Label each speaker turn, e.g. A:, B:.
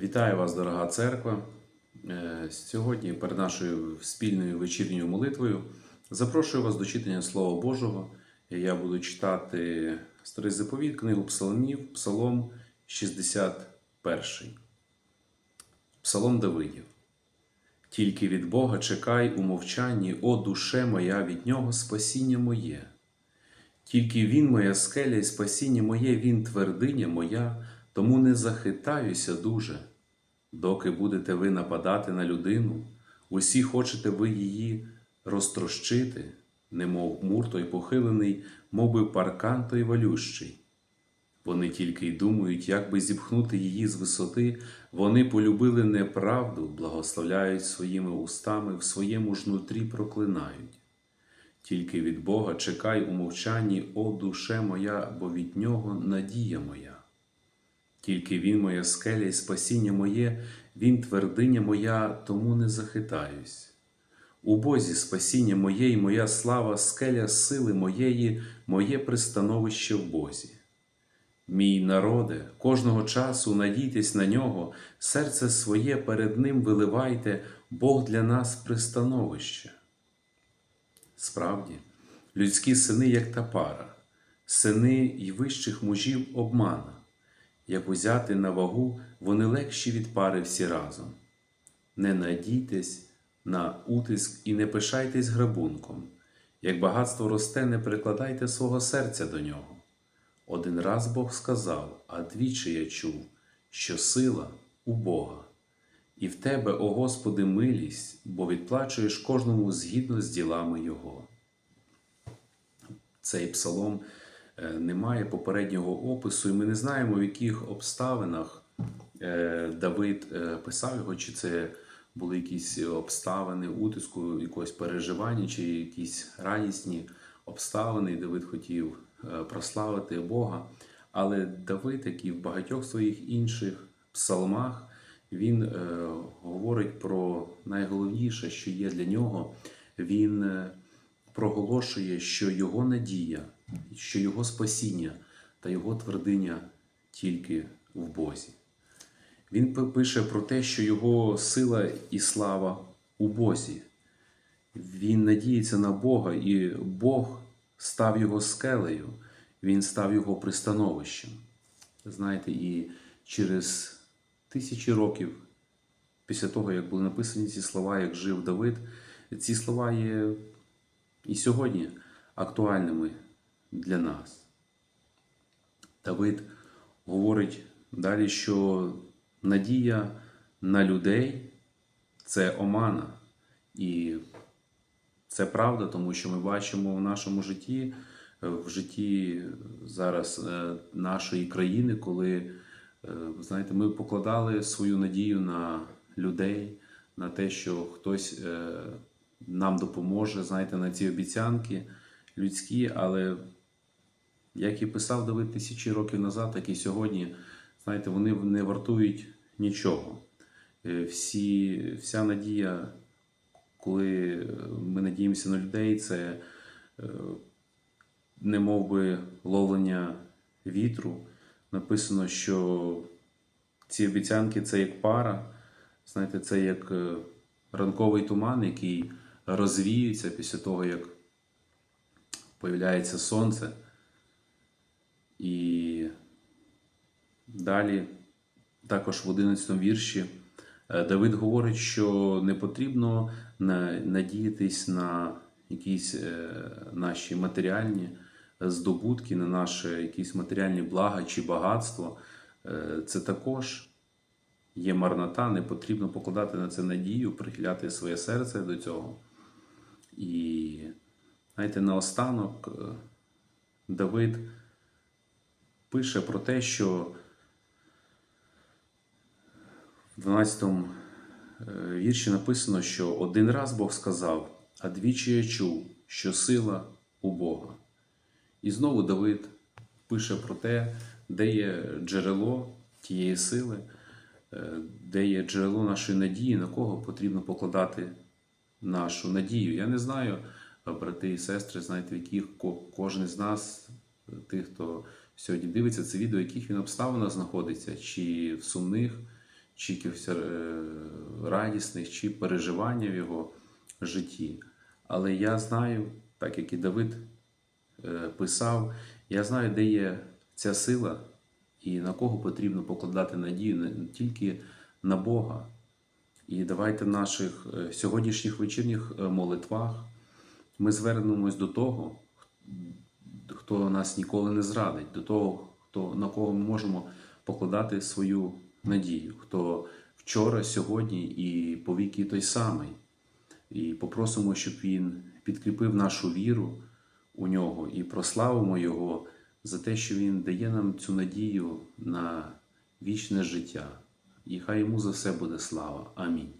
A: Вітаю вас, дорога церква. Е, Сьогодні перед нашою спільною вечірньою молитвою запрошую вас до читання Слова Божого. Я буду читати старий заповіт, книгу Псалмів, Псалом 61. Псалом Давидів. Тільки від Бога чекай у мовчанні, о душе моя, від Нього спасіння моє. Тільки Він моя скеля і спасіння моє, Він твердиня моя, тому не захитаюся дуже. Доки будете ви нападати на людину, усі хочете ви її розтрощити, немов мур той похилений, мов би паркан той валющий. Вони тільки й думають, як би зіпхнути її з висоти, вони полюбили неправду, благословляють своїми устами, в своєму ж нутрі проклинають. Тільки від Бога чекай у мовчанні, о душе моя, бо від нього надія моя. Тільки Він моя скеля і спасіння моє, Він твердиня моя, тому не захитаюсь. У Бозі спасіння моє і моя слава, скеля сили моєї, моє пристановище в Бозі. Мій народе, кожного часу надійтесь на нього, серце своє перед Ним виливайте, Бог для нас пристановище. Справді, людські сини, як та пара, сини й вищих мужів обмана, як узяти на вагу, вони легші від пари всі разом. Не надійтесь на утиск і не пишайтесь грабунком. Як багатство росте, не прикладайте свого серця до нього. Один раз Бог сказав, а двічі я чув, що сила у Бога. І в тебе, о Господи, милість, бо відплачуєш кожному згідно з ділами Його. Цей псалом е, не має попереднього опису, і ми не знаємо, в яких обставинах е, Давид е, писав його, чи це були якісь обставини утиску, якогось переживання, чи якісь радісні обставини, Давид хотів прославити Бога. Але Давид, як і в багатьох своїх інших псалмах, він говорить про найголовніше, що є для нього. Він проголошує, що його надія, що його спасіння та його твердиня тільки в Бозі. Він пише про те, що його сила і слава у Бозі. Він надіється на Бога, і Бог став його скелею, він став його пристановищем. Знаєте, і через тисячі років після того, як були написані ці слова, як жив Давид, ці слова є і сьогодні актуальними для нас. Давид говорить далі, що надія на людей це омана. І це правда, тому що ми бачимо в нашому житті, в житті зараз е, нашої країни, коли е, знаєте, ми покладали свою надію на людей, на те, що хтось е, нам допоможе, знаєте, на ці обіцянки людські, але як і писав Давид тисячі років назад, так і сьогодні, знаєте, вони не вартують нічого. Всі, Вся надія, коли ми надіємося на людей, це не мов би ловлення вітру. Написано, що ці обіцянки це як пара, знаєте, це як ранковий туман, який розвіюється після того, як появляється сонце. І далі, також в 11 вірші, Давид говорить, що не потрібно надіятись на якісь наші матеріальні здобутки, на наші якісь матеріальні блага чи багатство. Це також є марнота, не потрібно покладати на це надію, прихиляти своє серце до цього. І, знаєте, наостанок Давид пише про те, що в 12 вірші написано, що один раз Бог сказав, а двічі я чув, що сила у Бога. І знову Давид пише про те, де є джерело тієї сили, де є джерело нашої надії, на кого потрібно покладати нашу надію. Я не знаю, брати і сестри, знаєте, в яких кожен з нас, тих, хто сьогодні дивиться це відео, в яких він обставинах знаходиться, чи в сумних, чи якихось е, радісних, чи переживання в його житті. Але я знаю, так як і Давид е, писав, я знаю, де є ця сила і на кого потрібно покладати надію не тільки на Бога. І давайте в наших е, сьогоднішніх вечірніх е, молитвах ми звернемось до того, хто нас ніколи не зрадить, до того, хто, на кого ми можемо покладати свою надію, хто вчора, сьогодні і повіки той самий. І попросимо, щоб він підкріпив нашу віру у нього і прославимо Його за те, що Він дає нам цю надію на вічне життя. І хай йому за все буде слава. Амінь.